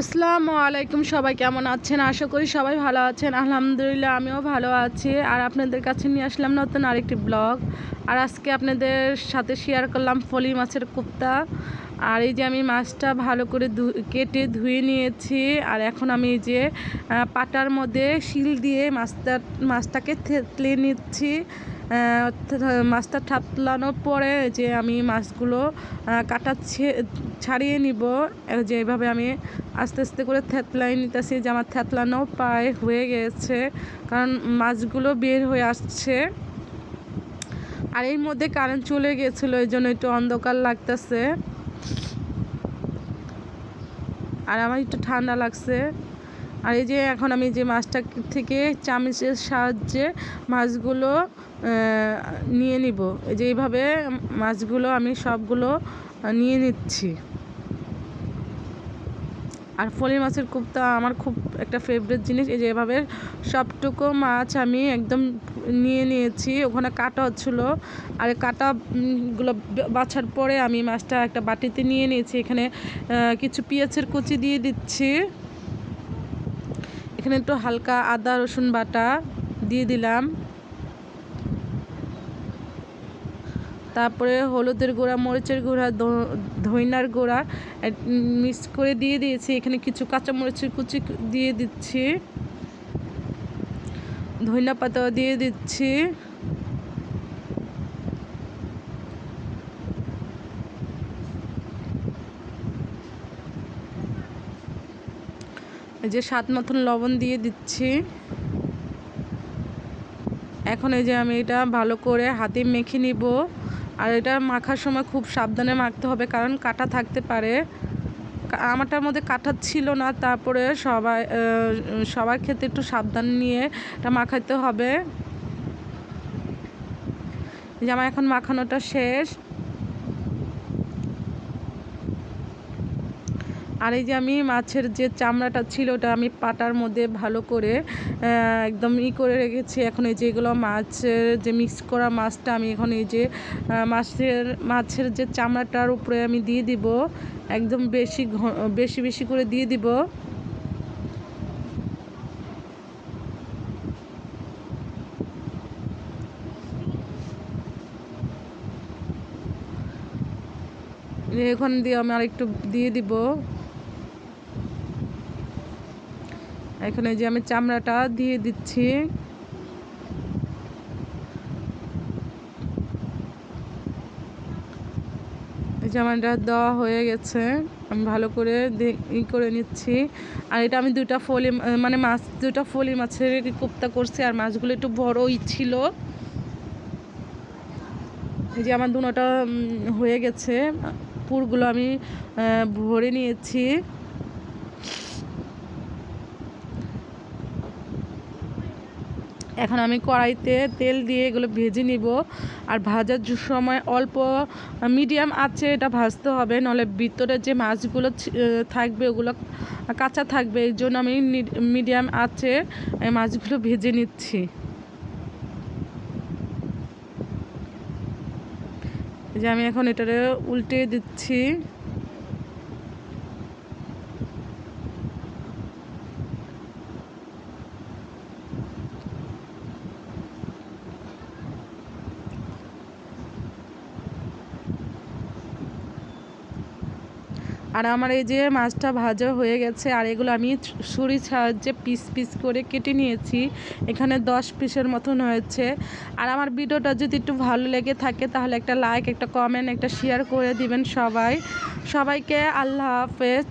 আসসালামু আলাইকুম, সবাই কেমন আছেন? আশা করি সবাই ভালো আছেন। আলহামদুলিল্লাহ, আমিও ভালো আছি। আর আপনাদের কাছে নিয়ে আসলাম নতুন আরেকটি ব্লগ। আর আজকে আপনাদের সাথে শেয়ার করলাম ফলি মাছের কোপ্তা। আর এই যে আমি মাছটা ভালো করে কেটে ধুয়ে নিয়েছি। আর এখন আমি এই যে পাটার মধ্যে শিল দিয়ে মাছটা, মাছটাকে থেতলে নিচ্ছি। মাছটা ঠাতলানোর পরে যে আমি মাছগুলো কাটা ছাড়িয়ে নিব। এই যে এইভাবে আমি আস্তে আস্তে করে থেতলাই নিতেছি যে আমার থেতলানো পায়ে হয়ে গেছে, কারণ মাছগুলো বের হয়ে আসছে। আর এর মধ্যে কারেন্ট চলে গেছিল, এই জন্য একটু অন্ধকার লাগতেছে। আর আমার একটু ঠান্ডা লাগছে। আর এই যে এখন আমি যে মাছটা থেকে চামচের সাহায্যে মাছগুলো নিয়ে নিব। এই যে এইভাবে মাছগুলো আমি সবগুলো নিয়ে নিচ্ছি। আর ফলি মাছের কোপ্তা আমার খুব একটা ফেভারিট জিনিস, এই যে এভাবে সবটুকু মাছ আমি একদম নিয়ে নিয়েছি। ওখানে কাটা হচ্ছিল। আর এই কাটা গুলো বাছার পরে আমি মাছটা একটা বাটিতে নিয়ে নিয়েছি। এখানে কিছু পেঁয়াজের কুচি দিয়ে দিচ্ছি। এখানে একটু হালকা আদা, রসুন বাটা দিয়ে দিলাম। তারপরে হলুদের গুঁড়া, মরিচের গুঁড়া ধইনার গুঁড়া মিক্স করে দিয়ে দিয়েছি। এখানে কিছু কাঁচা মরিচের কুচি দিয়ে দিচ্ছি। ধইনা পাতাও দিয়ে দিচ্ছি। এই যে স্বাদ মতন লবণ দিয়ে দিচ্ছি। এখন এই যে আমি এটা ভালো করে হাতে মেখে নিব। আর এটা মাখার সময় খুব সাবধানে মাখতে হবে, কারণ কাটা থাকতে পারে। আমারটার মধ্যে কাটা ছিল না, তারপরে সবাই সবার ক্ষেত্রে একটু সাবধান নিয়ে এটা মাখাতে হবে। যে আমার এখন মাখানোটা শেষ। আর এই যে আমি মাছের যে চামড়াটা ছিল, ওটা আমি পাটার মধ্যে ভালো করে একদম ই করে রেখেছি। এখন এই যেগুলো মাছের যে মিক্স করা মাছটা আমি এখন এই যে মাছের মাছের যে চামড়াটার উপরে আমি দিয়ে দিব। একদম বেশি বেশি বেশি করে দিয়ে দিব। এখন দিয়ে আমি আরেকটু দিয়ে দিব। এখানে যে আমি চামড়াটা দিয়ে দিচ্ছি। এই এটা দেওয়া হয়ে গেছে, আমি ভালো করে ই করে নিচ্ছি। আর এটা আমি দুটা ফলি মানে মাছ দুটা ফলি মাছের কোপ্তা করছি, আর মাছগুলো একটু বড়ই ছিল। এই যে আমার দুটোটা হয়ে গেছে। পুরগুলো আমি ভরে নিয়েছি। এখন আমি কড়াইতে তেল দিয়ে এগুলো ভেজে নিব। আর ভাজার সময় অল্প মিডিয়াম আছে, এটা ভাজতে হবে। নাহলে ভিতরে যে মাছগুলো থাকবে, ওগুলো কাঁচা থাকবে, এই জন্য আমি মিডিয়াম আছে মাছগুলো ভেজে নিচ্ছি। যে আমি এখন এটারে উল্টে দিচ্ছি। আর আমার এই যে মাছটা ভাজা হয়ে গেছে, আর এগুলো আমি ছুরির সাহায্যে পিস পিস করে কেটে নিয়েছি। এখানে দশ পিসের মতন হয়েছে। আর আমার ভিডিওটা যদি একটু ভালো লেগে থাকে, তাহলে একটা লাইক একটা কমেন্ট একটা শেয়ার করে দিবেন সবাই। সবাইকে আল্লাহ হাফেজ।